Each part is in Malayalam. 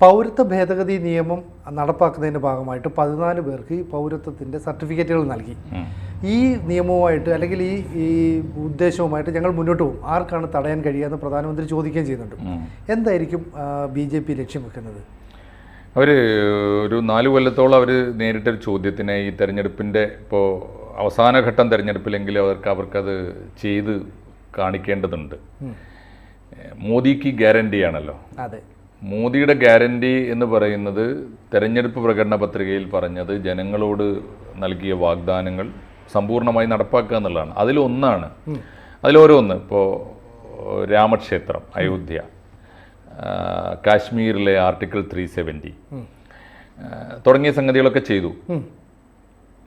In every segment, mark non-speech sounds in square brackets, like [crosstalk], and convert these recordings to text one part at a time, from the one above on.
പൗരത്വ ഭേദഗതി നിയമം നടപ്പാക്കുന്നതിന്റെ ഭാഗമായിട്ട് പതിനാല് പേർക്ക് ഈ പൗരത്വത്തിന്റെ സർട്ടിഫിക്കറ്റുകൾ നൽകി. ഈ നിയമവുമായിട്ട് അല്ലെങ്കിൽ ഈ ഈ ഉദ്ദേശവുമായിട്ട് ഞങ്ങൾ മുന്നോട്ട് പോകും. ആർക്കാണ് തടയാൻ കഴിയുക എന്ന് പ്രധാനമന്ത്രി ചോദിക്കുകയും ചെയ്യുന്നുണ്ട്. എന്തായിരിക്കും ബി ജെ പി ലക്ഷ്യം വെക്കുന്നത്? അവർ ഒരു നാല് കൊല്ലത്തോളം അവർ നേരിട്ടൊരു ചോദ്യത്തിന് ഈ തെരഞ്ഞെടുപ്പിന്റെ ഇപ്പോൾ അവസാനഘട്ടം തെരഞ്ഞെടുപ്പിലെങ്കിലും അവർക്ക് അവർക്കത് ചെയ്ത് കാണിക്കേണ്ടതുണ്ട്. മോദിക്ക് ഗ്യാരണ്ടിയാണല്ലോ. അതെ. മോദിയുടെ ഗ്യാരണ്ടി എന്ന് പറയുന്നത് തെരഞ്ഞെടുപ്പ് പ്രകടന പത്രികയിൽ പറഞ്ഞത് ജനങ്ങളോട് നൽകിയ വാഗ്ദാനങ്ങൾ സമ്പൂർണമായി നടപ്പാക്കുക എന്നുള്ളതാണ്. അതിലൊന്നാണ് അതിലോരോന്ന് ഇപ്പോൾ രാമക്ഷേത്രം അയോധ്യ കാശ്മീരിലെ ആർട്ടിക്കിൾ ത്രീ സെവന്റി തുടങ്ങിയ സംഗതികളൊക്കെ ചെയ്തു.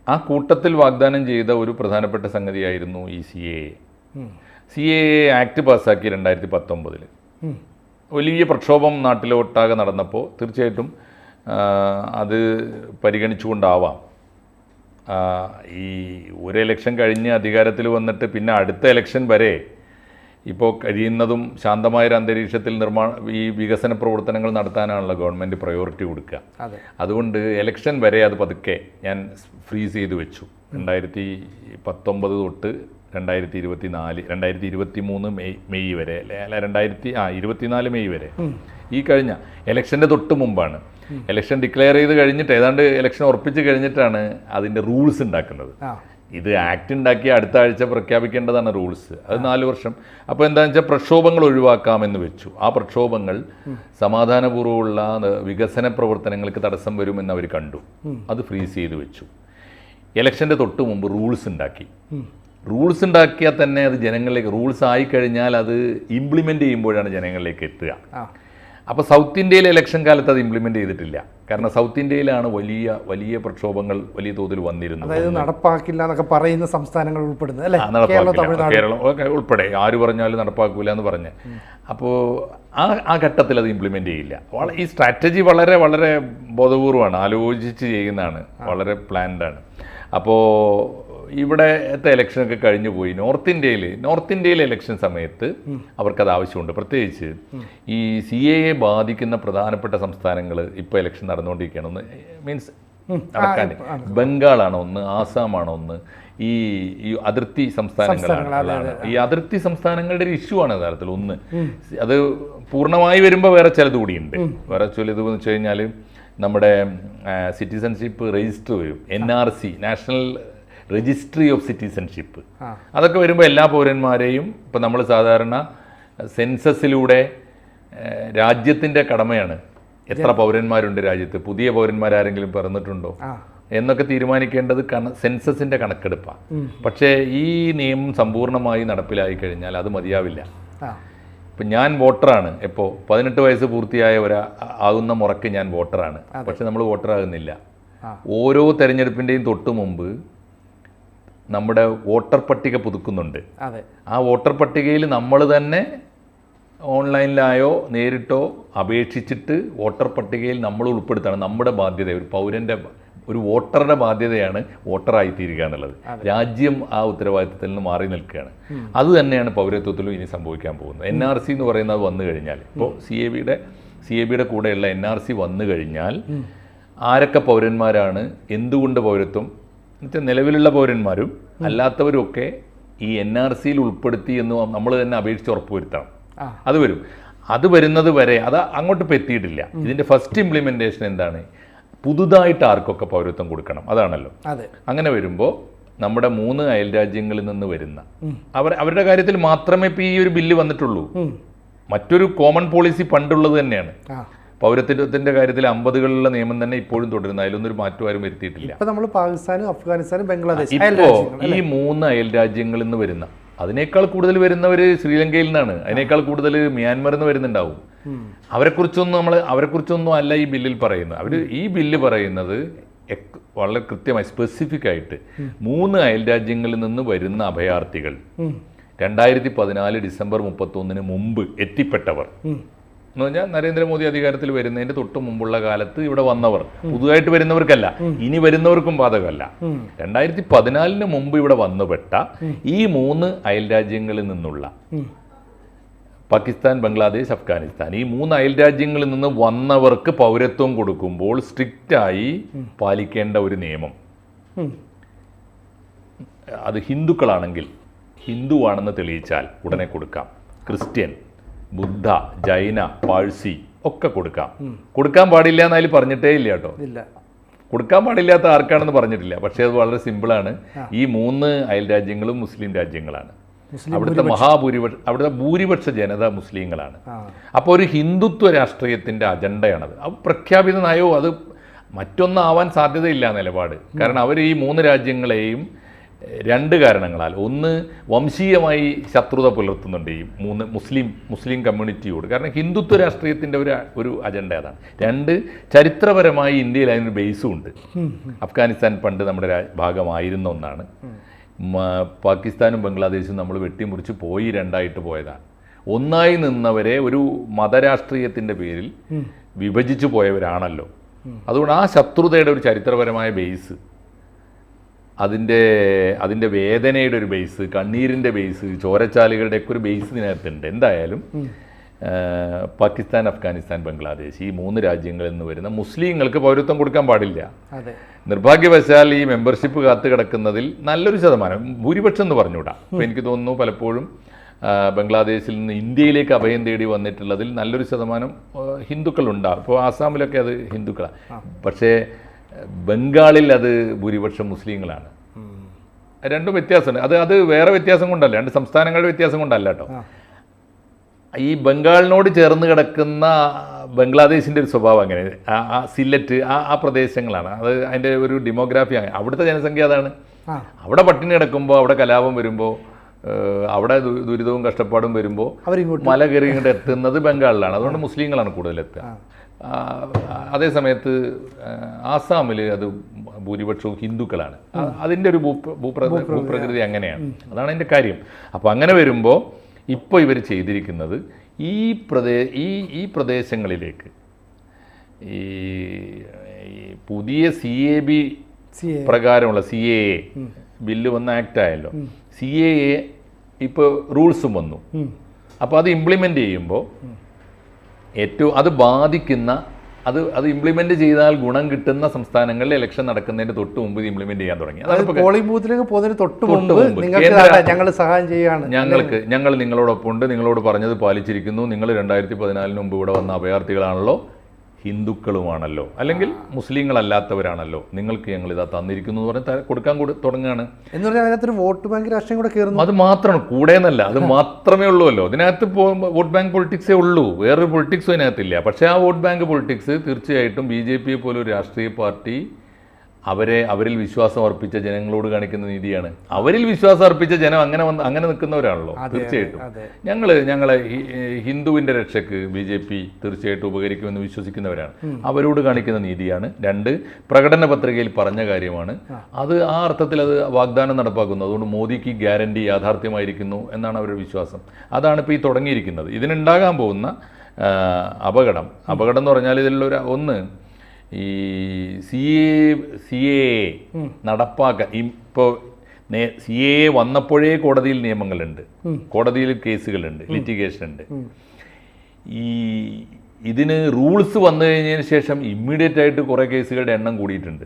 ആ കൂട്ടത്തിൽ വാഗ്ദാനം ചെയ്ത ഒരു പ്രധാനപ്പെട്ട സംഗതിയായിരുന്നു ഈ C A. C A act പാസ്സാക്കി രണ്ടായിരത്തി പത്തൊമ്പതിൽ. വലിയ പ്രക്ഷോഭം നാട്ടിലൊട്ടാകെ നടന്നപ്പോൾ തീർച്ചയായിട്ടും അത് പരിഗണിച്ചുകൊണ്ടാവാം. ഈ ഒരു ഇലക്ഷൻ കഴിഞ്ഞ് അധികാരത്തിൽ വന്നിട്ട് പിന്നെ അടുത്ത ഇലക്ഷൻ വരെ ഇപ്പോൾ കഴിയുന്നതും ശാന്തമായൊരു അന്തരീക്ഷത്തിൽ നിർമ്മാണ ഈ വികസന പ്രവർത്തനങ്ങൾ നടത്താനാണല്ലോ ഗവൺമെന്റ് പ്രയോറിറ്റി കൊടുക്കുക. അതുകൊണ്ട് ഇലക്ഷൻ വരെ അത് പതുക്കെ ഞാൻ ഫ്രീസ് ചെയ്ത് വെച്ചു. രണ്ടായിരത്തി പത്തൊമ്പത് തൊട്ട് രണ്ടായിരത്തി ഇരുപത്തി നാല് രണ്ടായിരത്തി ഇരുപത്തി മൂന്ന് മെയ് മെയ് വരെ അല്ലെ? രണ്ടായിരത്തി ആ ഇരുപത്തിനാല് മെയ് വരെ. ഈ കഴിഞ്ഞ ഇലക്ഷന്റെ തൊട്ട് മുമ്പാണ്. ഇലക്ഷൻ ഡിക്ലെയർ ചെയ്ത് കഴിഞ്ഞിട്ട് ഏതാണ്ട് ഇലക്ഷൻ ഉറപ്പിച്ച് കഴിഞ്ഞിട്ടാണ് അതിന്റെ റൂൾസ് ഉണ്ടാക്കുന്നത്. ഇത് ആക്ട് ഉണ്ടാക്കി അടുത്ത ആഴ്ച പ്രഖ്യാപിക്കേണ്ടതാണ് റൂൾസ്. അത് നാല് വർഷം. അപ്പോൾ എന്താണെന്ന് വെച്ചാൽ പ്രക്ഷോഭങ്ങൾ ഒഴിവാക്കാമെന്ന് വെച്ചു. ആ പ്രക്ഷോഭങ്ങൾ സമാധാനപൂർവമുള്ള വികസന പ്രവർത്തനങ്ങൾക്ക് തടസ്സം വരുമെന്ന് അവർ കണ്ടു. അത് ഫ്രീസ് ചെയ്ത് വെച്ചു. ഇലക്ഷന്റെ തൊട്ട് മുമ്പ് റൂൾസ് ഉണ്ടാക്കി. റൂൾസ് ഉണ്ടാക്കിയാൽ തന്നെ അത് ജനങ്ങളിലേക്ക് റൂൾസ് ആയിക്കഴിഞ്ഞാൽ അത് ഇംപ്ലിമെന്റ് ചെയ്യുമ്പോഴാണ് ജനങ്ങളിലേക്ക് എത്തുക. അപ്പോൾ സൗത്ത് ഇന്ത്യയിലെ ഇലക്ഷൻ കാലത്ത് അത് ഇംപ്ലിമെന്റ് ചെയ്തിട്ടില്ല. കാരണം സൗത്ത് ഇന്ത്യയിലാണ് വലിയ വലിയ പ്രക്ഷോഭങ്ങൾ വലിയ തോതിൽ വന്നിരുന്നത്. അതായത് നടപ്പാക്കില്ല എന്നൊക്കെ പറയുന്ന സംസ്ഥാനങ്ങൾ ഉൾപ്പെടുന്നത് അല്ലേ? നടപ്പാക്കില്ല. കേരളം ഒക്കെ ഉൾപ്പെടെ. ആര് പറഞ്ഞാലും നടപ്പാക്കില്ല എന്ന് പറഞ്ഞ്. അപ്പോൾ ആ ആ ഘട്ടത്തിൽ അത് ഇംപ്ലിമെന്റ് ചെയ്യില്ല. ഈ സ്ട്രാറ്റജി വളരെ വളരെ ബോധപൂർവമാണ്. ആലോചിച്ച് ചെയ്യുന്നതാണ്. വളരെ പ്ലാൻഡാണ് അപ്പോൾ ഇവിടത്തെ ഇലക്ഷനൊക്കെ കഴിഞ്ഞു പോയി. നോർത്ത് ഇന്ത്യയിൽ നോർത്ത് ഇന്ത്യയിലെ ഇലക്ഷൻ സമയത്ത് അവർക്കത് ആവശ്യമുണ്ട്. പ്രത്യേകിച്ച് ഈ സി എ എ ബാധിക്കുന്ന പ്രധാനപ്പെട്ട സംസ്ഥാനങ്ങൾ ഇപ്പോൾ ഇലക്ഷൻ നടന്നുകൊണ്ടിരിക്കുകയാണ്. ഒന്ന് മീൻസ് നടക്കാൻ ബംഗാളാണ് ഒന്ന് ആസാമാണ് ഒന്ന്. ഈ ഈ അതിർത്തി സംസ്ഥാനങ്ങളാണ് ഈ അതിർത്തി സംസ്ഥാനങ്ങളുടെ ഒരു ഇഷ്യൂ ആണ് യഥാർത്ഥത്തിൽ. ഒന്ന് അത് പൂർണമായി വരുമ്പോൾ വേറെ ചിലത് കൂടിയുണ്ട്. വേറെ ചിലത് എന്ന് വെച്ച് കഴിഞ്ഞാൽ നമ്മുടെ സിറ്റിസൺഷിപ്പ് രജിസ്റ്റർ വരും. N R C national registry of citizenship അതൊക്കെ വരുമ്പോൾ എല്ലാ പൗരന്മാരെയും ഇപ്പം നമ്മൾ സാധാരണ സെൻസസിലൂടെ രാജ്യത്തിന്റെ കടമയാണ്. എത്ര പൗരന്മാരുണ്ട് രാജ്യത്ത്? പുതിയ പൗരന്മാരാരെങ്കിലും പിറന്നിട്ടുണ്ടോ? എന്നൊക്കെ തീരുമാനിക്കേണ്ടത് കണ സെൻസസിന്റെ കണക്കെടുപ്പാണ് പക്ഷേ ഈ നിയമം സമ്പൂർണമായി നടപ്പിലായി കഴിഞ്ഞാൽ അത് മതിയാവില്ല. ഇപ്പം ഞാൻ വോട്ടറാണ്. എപ്പോൾ പതിനെട്ട് വയസ്സ് പൂർത്തിയായ ഒരാ ആകുന്ന മുറയ്ക്ക് ഞാൻ വോട്ടറാണ്. പക്ഷെ നമ്മൾ വോട്ടറാകുന്നില്ല. ഓരോ തെരഞ്ഞെടുപ്പിന്റെയും തൊട്ട് മുമ്പ് നമ്മുടെ വോട്ടർ പട്ടിക പുതുക്കുന്നുണ്ട്. അതെ. ആ വോട്ടർ പട്ടികയിൽ നമ്മൾ തന്നെ ഓൺലൈനിലായോ നേരിട്ടോ അപേക്ഷിച്ചിട്ട് വോട്ടർ പട്ടികയിൽ നമ്മൾ ഉൾപ്പെടുത്തണം. നമ്മുടെ ബാധ്യത ഒരു പൗരന്റെ ഒരു വോട്ടറുടെ ബാധ്യതയാണ് വോട്ടറായി തീരുക എന്നുള്ളത് രാജ്യം ആ ഉത്തരവാദിത്തത്തിൽ നിന്ന് മാറി നിൽക്കുകയാണ്. അത് തന്നെയാണ് പൗരത്വത്തിലും ഇനി സംഭവിക്കാൻ പോകുന്നത്. എൻ ആർ സി എന്ന് പറയുന്നത് വന്നു കഴിഞ്ഞാൽ ഇപ്പോൾ സി എ ബിയുടെ സി എ ബിയുടെ കൂടെയുള്ള എൻ ആർ സി വന്നു കഴിഞ്ഞാൽ ആരൊക്കെ പൗരന്മാരാണ് എന്തുകൊണ്ട് പൗരത്വം? എന്നുവെച്ചാൽ നിലവിലുള്ള പൗരന്മാരും അല്ലാത്തവരും ഒക്കെ ഈ എൻ ആർ സിയിൽ ഉൾപ്പെടുത്തി എന്ന് നമ്മൾ തന്നെ അപേക്ഷിച്ച് ഉറപ്പുവരുത്തണം. അത് വരും. അത് വരുന്നത് വരെ അത് അങ്ങോട്ട് ഇപ്പോൾ എത്തിയിട്ടില്ല ഇതിന്റെ ഫസ്റ്റ് ഇംപ്ലിമെന്റേഷൻ എന്താണ്? പുതുതായിട്ട് ആർക്കൊക്കെ പൗരത്വം കൊടുക്കണം. അതാണല്ലോ. അതെ. അങ്ങനെ വരുമ്പോൾ നമ്മുടെ മൂന്ന് അയൽ രാജ്യങ്ങളിൽ നിന്ന് വരുന്ന അവർ അവരുടെ കാര്യത്തിൽ മാത്രമേ ഇപ്പോൾ ഈ ഒരു ബില്ല് വന്നിട്ടുള്ളൂ. മറ്റൊരു കോമൺ പോളിസി പണ്ടുള്ളത് തന്നെയാണ്. പൗരത്വത്തിന്റെ കാര്യത്തിൽ അമ്പതുകളിലുള്ള നിയമം തന്നെ ഇപ്പോഴും തുടരുന്നു. അതിലൊന്നൊരു മാറ്റം ആരും വരുത്തിയിട്ടില്ല. ഇപ്പൊ നമ്മൾ പാകിസ്ഥാനും അഫ്ഗാനിസ്ഥാനും ബംഗ്ലാദേശ് ഇപ്പോ ഈ മൂന്ന് അയൽ രാജ്യങ്ങളിൽ നിന്ന് വരുന്ന അതിനേക്കാൾ കൂടുതൽ വരുന്നവർ ശ്രീലങ്കയിൽ നിന്നാണ്. അതിനേക്കാൾ കൂടുതൽ മ്യാൻമറിൽ നിന്ന് വരുന്നുണ്ടാവും. അവരെക്കുറിച്ചൊന്നും നമ്മൾ അവരെക്കുറിച്ചൊന്നും അല്ല ഈ ബില്ലിൽ പറയുന്നത്. അവർ ഈ ബില്ല് പറയുന്നത് വളരെ കൃത്യമായി സ്പെസിഫിക് ആയിട്ട് മൂന്ന് അയൽ രാജ്യങ്ങളിൽ നിന്ന് വരുന്ന അഭയാർത്ഥികൾ. രണ്ടായിരത്തി പതിനാല് ഡിസംബർ മുപ്പത്തൊന്നിന് മുമ്പ് എത്തിപ്പെട്ടവർ. എന്ന് പറഞ്ഞാൽ നരേന്ദ്രമോദി അധികാരത്തിൽ വരുന്നതിന്റെ തൊട്ട് മുമ്പുള്ള കാലത്ത് ഇവിടെ വന്നവർ. പുതുതായിട്ട് വരുന്നവർക്കല്ല. ഇനി വരുന്നവർക്കും ബാധകമല്ല. രണ്ടായിരത്തി പതിനാലിന് മുമ്പ് ഇവിടെ വന്നുപെട്ട ഈ മൂന്ന് അയൽ രാജ്യങ്ങളിൽ നിന്നുള്ള പാകിസ്ഥാൻ ബംഗ്ലാദേശ് അഫ്ഗാനിസ്ഥാൻ ഈ മൂന്ന് അയൽ രാജ്യങ്ങളിൽ നിന്ന് വന്നവർക്ക് പൗരത്വം കൊടുക്കുമ്പോൾ സ്ട്രിക്റ്റായി പാലിക്കേണ്ട ഒരു നിയമം. അത് ഹിന്ദുക്കളാണെങ്കിൽ ഹിന്ദുവാണെന്ന് തെളിയിച്ചാൽ ഉടനെ കൊടുക്കാം. ക്രിസ്ത്യൻ. ബുദ്ധ ജൈന പാഴ്സി ഒക്കെ കൊടുക്കാം. കൊടുക്കാൻ പാടില്ല എന്നതിൽ പറഞ്ഞിട്ടേ ഇല്ല കേട്ടോ. ഇല്ല. കൊടുക്കാൻ പാടില്ലാത്ത ആർക്കാണെന്ന് പറഞ്ഞിട്ടില്ല. പക്ഷേ അത് വളരെ സിമ്പിളാണ്. ഈ മൂന്ന് അയൽ രാജ്യങ്ങളും മുസ്ലിം രാജ്യങ്ങളാണ്. അവിടുത്തെ മഹാഭൂരിപക്ഷ അവിടുത്തെ ഭൂരിപക്ഷ ജനത മുസ്ലിങ്ങളാണ്. അപ്പോൾ ഒരു ഹിന്ദുത്വ രാഷ്ട്രീയത്തിന്റെ അജണ്ടയാണത്. അത് പ്രഖ്യാപിത നയവും അത് മറ്റൊന്നാവാൻ സാധ്യതയില്ല നിലപാട്. കാരണം അവർ ഈ മൂന്ന് രാജ്യങ്ങളെയും രണ്ട് കാരണങ്ങളാൽ. ഒന്ന് വംശീയമായി ശത്രുത പുലർത്തുന്നുണ്ട് ഈ മൂന്ന് മുസ്ലിം മുസ്ലിം കമ്മ്യൂണിറ്റിയോട്. കാരണം ഹിന്ദുത്വ രാഷ്ട്രീയത്തിന്റെ ഒരു ഒരു അജണ്ട അതാണ്. രണ്ട് ചരിത്രപരമായി ഇന്ത്യയിൽ അതിനൊരു ബേസും ഉണ്ട്. അഫ്ഗാനിസ്ഥാൻ പണ്ട് നമ്മുടെ ഭാഗമായിരുന്ന ഒന്നാണ്. പാകിസ്ഥാനും ബംഗ്ലാദേശും നമ്മൾ വെട്ടിമുറിച്ച് പോയി രണ്ടായിട്ട് പോയതാണ്. ഒന്നായി നിന്നവരെ ഒരു മതരാഷ്ട്രീയത്തിന്റെ പേരിൽ വിഭജിച്ചു പോയവരാണല്ലോ. അതുകൊണ്ട് ആ ശത്രുതയുടെ ഒരു ചരിത്രപരമായ ബേസ്. അതിന്റെ അതിന്റെ വേദനയുടെ ഒരു ബേസ് കണ്ണീരിന്റെ ബേസ് ചോരച്ചാലുകളുടെയൊക്കെ ഒരു ബേസ് ഇതിനകത്തുണ്ട്. എന്തായാലും പാകിസ്ഥാൻ അഫ്ഗാനിസ്ഥാൻ ബംഗ്ലാദേശ് ഈ മൂന്ന് രാജ്യങ്ങളിൽ നിന്ന് വരുന്ന മുസ്ലിങ്ങൾക്ക് പൗരത്വം കൊടുക്കാൻ പാടില്ല. നിർഭാഗ്യവശാൽ ഈ മെമ്പർഷിപ്പ് കാത്തു കിടക്കുന്നതിൽ നല്ലൊരു ശതമാനം ഭൂരിപക്ഷം എന്ന് പറഞ്ഞുകൂടാ അപ്പോൾ എനിക്ക് തോന്നുന്നു പലപ്പോഴും ബംഗ്ലാദേശിൽ നിന്ന് ഇന്ത്യയിലേക്ക് അഭയം തേടി വന്നിട്ടുള്ളതിൽ നല്ലൊരു ശതമാനം ഹിന്ദുക്കളുണ്ടാകും ഇപ്പോൾ ആസാമിലൊക്കെ അത് ഹിന്ദുക്കളാണ് പക്ഷേ ബംഗാളിൽ അത് ഭൂരിപക്ഷം മുസ്ലിങ്ങളാണ്. രണ്ടും വ്യത്യാസമുണ്ട്. അത് അത് വേറെ വ്യത്യാസം കൊണ്ടല്ല. രണ്ട് സംസ്ഥാനങ്ങളുടെ വ്യത്യാസം കൊണ്ടല്ല കേട്ടോ. ഈ ബംഗാളിനോട് ചേർന്ന് കിടക്കുന്ന ബംഗ്ലാദേശിന്റെ ഒരു സ്വഭാവം അങ്ങനെ. ആ സില്ലറ്റ് ആ ആ പ്രദേശങ്ങളാണ്. അത് അതിന്റെ ഒരു ഡെമോഗ്രാഫി അങ്ങനെ. അവിടുത്തെ ജനസംഖ്യ അതാണ്. അവിടെ പട്ടിണി കിടക്കുമ്പോൾ അവിടെ കലാപം വരുമ്പോൾ അവിടെ ദുരിതവും കഷ്ടപ്പാടും വരുമ്പോൾ മല കയറി ഇങ്ങോട്ട് എത്തുന്നത് ബംഗാളിലാണ്. അതുകൊണ്ട് മുസ്ലിങ്ങളാണ് കൂടുതൽ എത്തുക അതേ സമയത്ത് ആസാമിൽ അത് ഭൂരിപക്ഷവും ഹിന്ദുക്കളാണ്. അതിന്റെ ഒരു ഭൂപ്ര ഭൂപ്ര- ഭൂപ്രകൃതി അങ്ങനെയാണ്. അതാണ് അതിന്റെ കാര്യം. അപ്പോൾ അങ്ങനെ വരുമ്പോൾ ഇപ്പോൾ ഇവർ ചെയ്തിരിക്കുന്നത് ഈ പ്രദേ ഈ ഈ പ്രദേശങ്ങളിലേക്ക് ഈ പുതിയ സി എ ബി പ്രകാരമുള്ള സി എ എ ബില്ല് വന്ന ആക്ട് ആയല്ലോ സി എ എ ഇപ്പോൾ റൂൾസും വന്നു. അപ്പോൾ അത് ഇംപ്ലിമെന്റ് ചെയ്യുമ്പോൾ ഏറ്റവും അത് ബാധിക്കുന്ന അത് അത് ഇംപ്ലിമെന്റ് ചെയ്താൽ ഗുണം കിട്ടുന്ന സംസ്ഥാനങ്ങളിൽ ഇലക്ഷൻ നടക്കുന്നതിന്റെ തൊട്ട് മുമ്പ് ഇംപ്ലിമെന്റ് ചെയ്യാൻ തുടങ്ങി. പോളിംഗ് ബൂത്തിലേക്ക് പോകുന്നതിന് തൊട്ട് മുമ്പ് ഞങ്ങൾ സഹായം ഞങ്ങൾക്ക് ഞങ്ങൾ നിങ്ങളോടൊപ്പം ഉണ്ട് നിങ്ങളോട് പറഞ്ഞത് പാലിച്ചിരിക്കുന്നു നിങ്ങൾ രണ്ടായിരത്തി പതിനാലിന് മുമ്പ് ഇവിടെ വന്ന അഭയാർത്ഥികളാണല്ലോ. ഹിന്ദുക്കളുമാണല്ലോ. അല്ലെങ്കിൽ മുസ്ലിങ്ങളല്ലാത്തവരാണല്ലോ. നിങ്ങൾക്ക് ഞങ്ങൾ ഇതാ തന്നിരിക്കുന്നു എന്ന് പറഞ്ഞ് കൊടുക്കാൻ തുടങ്ങുകയാണ് എന്ന് പറഞ്ഞാൽ അതിനകത്തൊരു വോട്ട് ബാങ്ക് രാഷ്ട്രീയം കൂടെ കയറുന്നു. അത് മാത്രമാണ്. കൂടെ എന്നല്ല അത് മാത്രമേ ഉള്ളൂല്ലോ ഇതിനകത്ത് വോട്ട് ബാങ്ക് പൊളിറ്റിക്സേ ഉള്ളൂ. വേറൊരു പൊളിറ്റിക്സും ഇതിനകത്തില്ല പക്ഷേ ആ വോട്ട് ബാങ്ക് പൊളിറ്റിക്സ് തീർച്ചയായിട്ടും ബി ജെ പിയെ പോലെ ഒരു രാഷ്ട്രീയ പാർട്ടി അവരെ അവരിൽ വിശ്വാസം അർപ്പിച്ച ജനങ്ങളോട് കാണിക്കുന്ന നീതിയാണ്. അവരിൽ വിശ്വാസം അർപ്പിച്ച ജനം അങ്ങനെ വന്ന് അങ്ങനെ നിൽക്കുന്നവരാണല്ലോ തീർച്ചയായിട്ടും. ഞങ്ങൾ ഞങ്ങൾ ഞങ്ങളെ ഹിന്ദുവിന്റെ രക്ഷയ്ക്ക് ബി ജെ പി തീർച്ചയായിട്ടും ഉപകരിക്കുമെന്ന് വിശ്വസിക്കുന്നവരാണ്. അവരോട് കാണിക്കുന്ന നീതിയാണ്. രണ്ട് പ്രകടന പത്രികയിൽ പറഞ്ഞ കാര്യമാണ്. അത് ആ അർത്ഥത്തിൽ അത് വാഗ്ദാനം നടപ്പാക്കുന്നു. അതുകൊണ്ട് മോദിക്ക് ഗ്യാരണ്ടി യാഥാർത്ഥ്യമായിരിക്കുന്നു എന്നാണ് അവരുടെ വിശ്വാസം. അതാണ് ഇപ്പോൾ ഈ തുടങ്ങിയിരിക്കുന്നത്. ഇതിനുണ്ടാകാൻ പോകുന്ന അപകടം. അപകടം എന്ന് പറഞ്ഞാൽ ഇതിലുള്ള ഒരു ഒന്ന് ഈ സി എ സി എ നടപ്പാക്കാൻ ഇപ്പോൾ സി എ വന്നപ്പോഴേ കോടതിയിൽ നിയമങ്ങളുണ്ട്. കോടതിയിൽ കേസുകളുണ്ട് ലിറ്റിഗേഷൻ ഉണ്ട്. ഈ ഇതിന് റൂൾസ് വന്നു കഴിഞ്ഞതിന് ശേഷം ഇമ്മീഡിയറ്റ് ആയിട്ട് കുറേ കേസുകളുടെ എണ്ണം കൂടിയിട്ടുണ്ട്.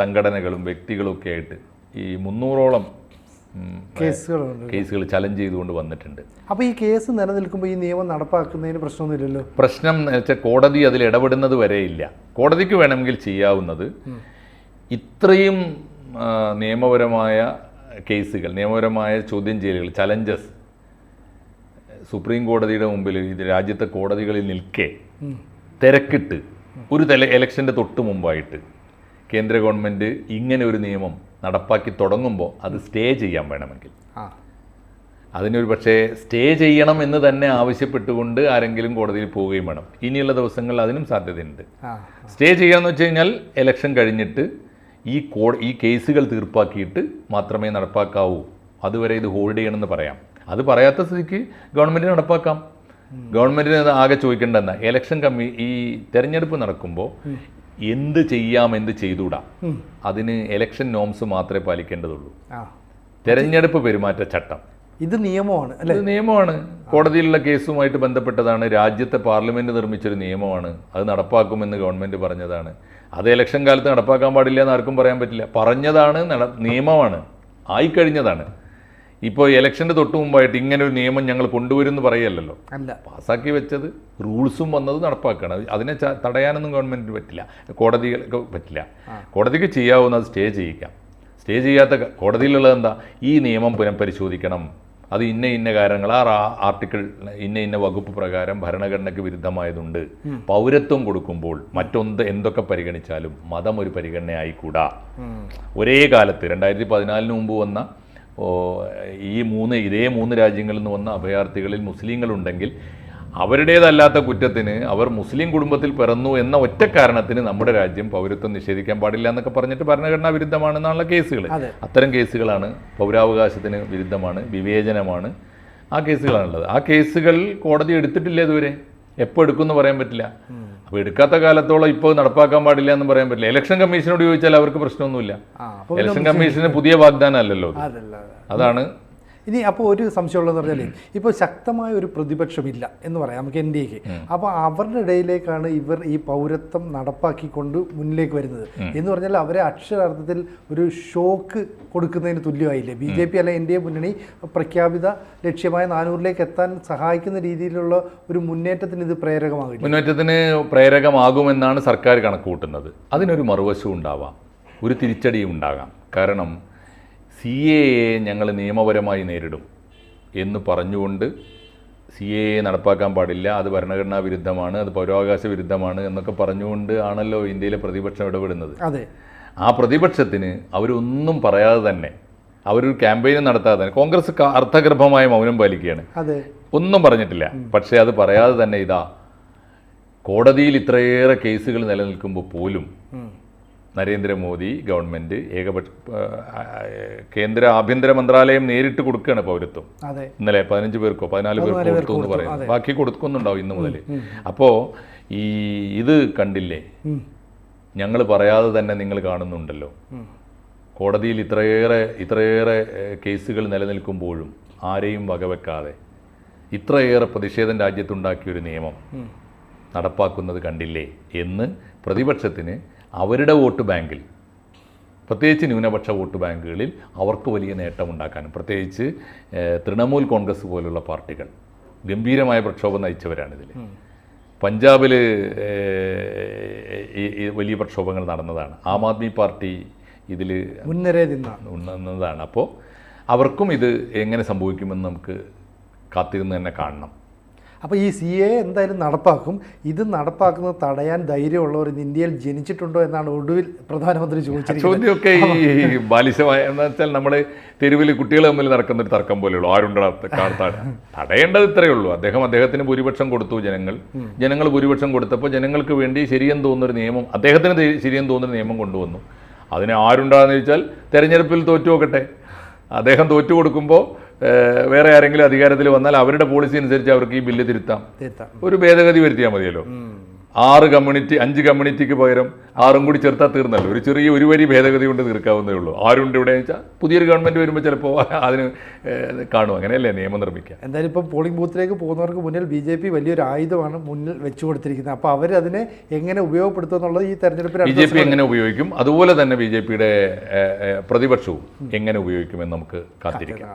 സംഘടനകളും വ്യക്തികളും ഒക്കെ ആയിട്ട്. ഈ മുന്നൂറോളം കേസുകളുണ്ട്. കേസുകൾ ചലഞ്ച് ചെയ്തുകൊണ്ട് വന്നിട്ടുണ്ട്. അപ്പോൾ ഈ കേസ് നിലനിൽക്കുമ്പോൾ ഈ നിയമം നടപ്പാക്കുന്നതിന് പ്രശ്നമൊന്നുമില്ലല്ലോ? പ്രശ്നം എന്ന് വെച്ചാൽ കോടതി അതിൽ ഇടപെടുന്നത് വരെ ഇല്ല. കോടതിക്ക് വേണമെങ്കിൽ ചെയ്യാവുന്നത് ഇത്രയും നിയമപരമായ കേസുകൾ നിയമപരമായ ചോദ്യം ചെയ്യലുകൾ ചലഞ്ചസ് സുപ്രീം കോടതിയുടെ മുമ്പിൽ ഇത് രാജ്യത്തെ കോടതികളിൽ നിൽക്കെ തിരക്കിട്ട് ഒരു തെല ഇലക്ഷന്റെ തൊട്ട് മുമ്പായിട്ട് കേന്ദ്ര ഗവൺമെന്റ് ഇങ്ങനെ ഒരു നിയമം നടപ്പാക്കി തുടങ്ങുമ്പോൾ അത് സ്റ്റേ ചെയ്യാൻ വേണമെങ്കിൽ. അതിനൊരു പക്ഷേ സ്റ്റേ ചെയ്യണം എന്ന് തന്നെ ആവശ്യപ്പെട്ടുകൊണ്ട് ആരെങ്കിലും കോടതിയിൽ പോവുകയും വേണം. ഇനിയുള്ള ദിവസങ്ങളിൽ അതിനും സാധ്യതയുണ്ട്. സ്റ്റേ ചെയ്യാന്ന് വെച്ച് കഴിഞ്ഞാൽ ഇലക്ഷൻ കഴിഞ്ഞിട്ട് ഈ കോ ഈ കേസുകൾ തീർപ്പാക്കിയിട്ട് മാത്രമേ നടപ്പാക്കാവൂ. അതുവരെ ഇത് ഹോൾഡ് ചെയ്യണമെന്ന് പറയാം. അത് പറയാത്ത സ്ഥിതിക്ക് ഗവൺമെന്റ് നടപ്പാക്കാം. ഗവൺമെന്റിന് ആകെ ചോദിക്കേണ്ടെന്ന ഇലക്ഷൻ കമ്മി ഈ തെരഞ്ഞെടുപ്പ് നടക്കുമ്പോൾ എന്ത് ചെയ്യാം എന്ത് ചെയ്തുകൂടാ അതിന് ഇലക്ഷൻ നോംസ് മാത്രമേ പാലിക്കേണ്ടതുള്ളൂ. തെരഞ്ഞെടുപ്പ് പെരുമാറ്റച്ചട്ടം ഇത് നിയമമാണ് അല്ലേ? ഇത് നിയമമാണ് കോടതിയിലുള്ള കേസുമായിട്ട് ബന്ധപ്പെട്ടതാണ്. രാജ്യത്തെ പാർലമെന്റ് നിർമ്മിച്ചൊരു നിയമമാണ്. അത് നടപ്പാക്കുമെന്ന് ഗവൺമെന്റ് പറഞ്ഞതാണ്. അത് ഇലക്ഷൻ കാലത്ത് നടപ്പാക്കാൻ പാടില്ല എന്ന് ആർക്കും പറയാൻ പറ്റില്ല. പറഞ്ഞതാണ് നിയമമാണ്. ആയിക്കഴിഞ്ഞതാണ്. ഇപ്പോൾ ഇലക്ഷന്റെ തൊട്ട് മുമ്പായിട്ട് ഇങ്ങനെ ഒരു നിയമം ഞങ്ങൾ കൊണ്ടുവരുമെന്ന് പറയല്ലോ അല്ല. പാസ്സാക്കി വെച്ചത് റൂൾസും വന്നത് നടപ്പാക്കണം. അതിനെ തടയാനൊന്നും ഗവൺമെന്റ് പറ്റില്ല. കോടതികൾക്ക് പറ്റില്ല. കോടതിക്ക് ചെയ്യാവുന്നത് സ്റ്റേ ചെയ്യിക്കാം. സ്റ്റേ ചെയ്യാത്ത കോടതിയിലുള്ളത് എന്താ? ഈ നിയമം പുനഃപരിശോധിക്കണം. അത് ഇന്ന ഇന്ന കാര്യങ്ങൾ. ആ ആർട്ടിക്കിൾ ഇന്ന ഇന്ന വകുപ്പ് പ്രകാരം ഭരണഘടനയ്ക്ക് വിരുദ്ധമായതുണ്ട്. പൗരത്വം കൊടുക്കുമ്പോൾ മറ്റൊന്ന് എന്തൊക്കെ പരിഗണിച്ചാലും മതം ഒരു പരിഗണന ആയിക്കൂടാ ഒരേ കാലത്ത് രണ്ടായിരത്തി പതിനാലിന് മുമ്പ് വന്ന ഈ മൂന്ന് ഇതേ മൂന്ന് രാജ്യങ്ങളിൽ നിന്ന് വന്ന അഭയാർത്ഥികളിൽ മുസ്ലിങ്ങളുണ്ടെങ്കിൽ അവരുടേതല്ലാത്ത കുറ്റത്തിന് അവർ മുസ്ലിം കുടുംബത്തിൽ പിറന്നു എന്ന ഒറ്റ കാരണത്തിന് നമ്മുടെ രാജ്യം പൗരത്വം നിഷേധിക്കാൻ പാടില്ല എന്നൊക്കെ പറഞ്ഞിട്ട് ഭരണഘടനാ വിരുദ്ധമാണെന്നുള്ള കേസുകൾ അത്തരം കേസുകളാണ് പൗരാവകാശത്തിന് വിരുദ്ധമാണ് വിവേചനമാണ്. ആ കേസുകളാണുള്ളത്. ആ കേസുകൾ കോടതി എടുത്തിട്ടില്ല ഇതുവരെ? എപ്പോൾ എടുക്കുമെന്ന് പറയാൻ പറ്റില്ല. അപ്പോൾ എടുക്കാത്ത കാലത്തോളം ഇപ്പോൾ നടപ്പാക്കാൻ പാടില്ല എന്ന് പറയാൻ പറ്റില്ല. ഇലക്ഷൻ കമ്മീഷനോട് ചോദിച്ചാൽ അവർക്ക് പ്രശ്നമൊന്നുമില്ല. ഇലക്ഷൻ കമ്മീഷന് പുതിയ വാഗ്ദാനം അല്ലല്ലോ അതാണ് ഇനി അപ്പോൾ ഒരു സംശയമുള്ളതെന്ന് പറഞ്ഞാൽ ഇപ്പോൾ ശക്തമായ ഒരു പ്രതിപക്ഷമില്ല എന്ന് പറയാം നമുക്ക് എൻ ഡി എക്ക്. അപ്പോൾ അവരുടെ ഇടയിലേക്കാണ് ഇവർ ഈ പൗരത്വം നടപ്പാക്കിക്കൊണ്ട് മുന്നിലേക്ക് വരുന്നത്. എന്ന് പറഞ്ഞാൽ അവരെ അക്ഷരാർത്ഥത്തിൽ ഒരു ഷോക്ക് കൊടുക്കുന്നതിന് തുല്യമായില്ലേ? ബി ജെ പി അല്ല എൻ ഡി എ മുന്നണി പ്രഖ്യാപിത ലക്ഷ്യമായ നാനൂറിലേക്ക് എത്താൻ സഹായിക്കുന്ന രീതിയിലുള്ള ഒരു മുന്നേറ്റത്തിന് ഇത് പ്രേരകമാകില്ല? മുന്നേറ്റത്തിന് പ്രേരകമാകുമെന്നാണ് സർക്കാർ കണക്ക് കൂട്ടുന്നത് അതിനൊരു മറുവശവും ഉണ്ടാവാം. ഒരു തിരിച്ചടിയും ഉണ്ടാകാം. കാരണം സി എ എ ഞങ്ങൾ നിയമപരമായി നേരിടും എന്ന് പറഞ്ഞുകൊണ്ട് സി എ എ നടപ്പാക്കാൻ പാടില്ല. അത് ഭരണഘടനാ വിരുദ്ധമാണ് അത് പൗരാവകാശ വിരുദ്ധമാണ് എന്നൊക്കെ പറഞ്ഞുകൊണ്ട് ആണല്ലോ ഇന്ത്യയിലെ പ്രതിപക്ഷം ഇടപെടുന്നത്. അതെ. ആ പ്രതിപക്ഷത്തിന് അവരൊന്നും പറയാതെ തന്നെ അവരൊരു ക്യാമ്പയിൻ നടത്താതെ തന്നെ കോൺഗ്രസ് അർത്ഥഗർഭമായ മൗനം പാലിക്കുകയാണ്. അതെ. ഒന്നും പറഞ്ഞിട്ടില്ല. പക്ഷേ അത് പറയാതെ തന്നെ ഇതാ കോടതിയിൽ ഇത്രയേറെ കേസുകൾ നിലനിൽക്കുമ്പോൾ പോലും. നരേന്ദ്രമോദി ഗവൺമെന്റ് ഏകപക്ഷ കേന്ദ്ര ആഭ്യന്തര മന്ത്രാലയം നേരിട്ട് കൊടുക്കുകയാണ് പൗരത്വം. ഇന്നലെ പതിനഞ്ച് പേർക്കോ പതിനാല് പേർക്കോ കൊടുത്തു എന്ന് പറയുന്നത് ബാക്കി കൊടുക്കുന്നുണ്ടാവും ഇന്ന് മുതൽ അപ്പോൾ ഈ ഇത് കണ്ടില്ലേ? ഞങ്ങൾ പറയാതെ തന്നെ നിങ്ങൾ കാണുന്നുണ്ടല്ലോ. കോടതിയിൽ ഇത്രയേറെ ഇത്രയേറെ കേസുകൾ നിലനിൽക്കുമ്പോഴും ആരെയും വകവെക്കാതെ ഇത്രയേറെ പ്രതിഷേധം രാജ്യത്തുണ്ടാക്കിയൊരു നിയമം നടപ്പാക്കുന്നത് കണ്ടില്ലേ? എന്ന് പ്രതിപക്ഷത്തിന് അവരുടെ വോട്ട് ബാങ്കിൽ പ്രത്യേകിച്ച് ന്യൂനപക്ഷ വോട്ട് ബാങ്കുകളിൽ അവർക്ക് വലിയ നേട്ടമുണ്ടാക്കാനും പ്രത്യേകിച്ച് തൃണമൂൽ കോൺഗ്രസ് പോലുള്ള പാർട്ടികൾ ഗംഭീരമായ പ്രക്ഷോഭം നയിച്ചവരാണിതിൽ പഞ്ചാബിൽ വലിയ പ്രക്ഷോഭങ്ങൾ നടന്നതാണ്. ആം ആദ്മി പാർട്ടി ഇതിൽ ഉണ്ണുന്നതാണ് അപ്പോൾ അവർക്കും ഇത് എങ്ങനെ സംഭവിക്കുമെന്ന് നമുക്ക് കാത്തിരുന്ന് തന്നെ കാണണം. അപ്പോൾ ഈ സി എ എന്തായാലും നടപ്പാക്കും. ഇത് നടപ്പാക്കുന്നത് തടയാൻ ധൈര്യമുള്ളവർ ഇന്ന് ഇന്ത്യയിൽ ജനിച്ചിട്ടുണ്ടോ എന്നാണ് ഒടുവിൽ പ്രധാനമന്ത്രി ചോദിച്ചത് ചോദ്യമൊക്കെ ഈ ബാലിശമായ എന്ന് വെച്ചാൽ നമ്മൾ തെരുവിൽ കുട്ടികൾ തമ്മിൽ നടക്കുന്ന ഒരു തർക്കം പോലെയുള്ളൂ ആരുണ്ടോ [laughs] തടയേണ്ടത് ഇത്രയേ ഉള്ളൂ. അദ്ദേഹം അദ്ദേഹത്തിന് ഭൂരിപക്ഷം കൊടുത്തു ജനങ്ങൾ. ജനങ്ങൾ ഭൂരിപക്ഷം കൊടുത്തപ്പോൾ ജനങ്ങൾക്ക് വേണ്ടി ശരിയെന്ന് തോന്നുന്നൊരു നിയമം അദ്ദേഹത്തിന് ശരിയെന്ന് തോന്നുന്ന നിയമം കൊണ്ടുവന്നു. അതിനെ ആരുണ്ടാന്ന് ചോദിച്ചാൽ തെരഞ്ഞെടുപ്പിൽ തോറ്റു നോക്കട്ടെ. അദ്ദേഹം തോറ്റു കൊടുക്കുമ്പോൾ വേറെ ആരെങ്കിലും അധികാരത്തിൽ വന്നാൽ അവരുടെ പോളിസി അനുസരിച്ച് അവർക്ക് ഈ ബില്ല് തിരുത്താം. ഒരു ഭേദഗതി വരുത്തിയാൽ മതിയല്ലോ. ആറ് കമ്മ്യൂണിറ്റി അഞ്ച് കമ്മ്യൂണിറ്റിക്ക് പകരം ആറും കൂടി ചേർത്താൽ തീർന്നല്ലോ. ഒരു ചെറിയ ഒരു വരി ഭേദഗതി കൊണ്ട് തീർക്കാവുന്നേ ഉള്ളൂ. ആരുണ്ട് ഇവിടെ വെച്ചാൽ പുതിയൊരു ഗവൺമെന്റ് വരുമ്പോൾ ചിലപ്പോൾ അതിന് കാണും. അങ്ങനെയല്ലേ നിയമം നിർമ്മിക്കുക? എന്തായാലും ഇപ്പം പോളിംഗ് ബൂത്തിലേക്ക് പോകുന്നവർക്ക് മുന്നിൽ ബി ജെ പി വലിയൊരു ആയുധമാണ് മുന്നിൽ വെച്ചു കൊടുത്തിരിക്കുന്നത്. അപ്പോൾ അതിനെ എങ്ങനെ ഉപയോഗപ്പെടുത്തും എന്നുള്ളത് ഈ തെരഞ്ഞെടുപ്പിൽ ബി ജെ പി എങ്ങനെ ഉപയോഗിക്കും? അതുപോലെ തന്നെ ബി ജെ പിയുടെ പ്രതിപക്ഷവും എങ്ങനെ ഉപയോഗിക്കുമെന്ന് നമുക്ക് കാത്തിരിക്കാം.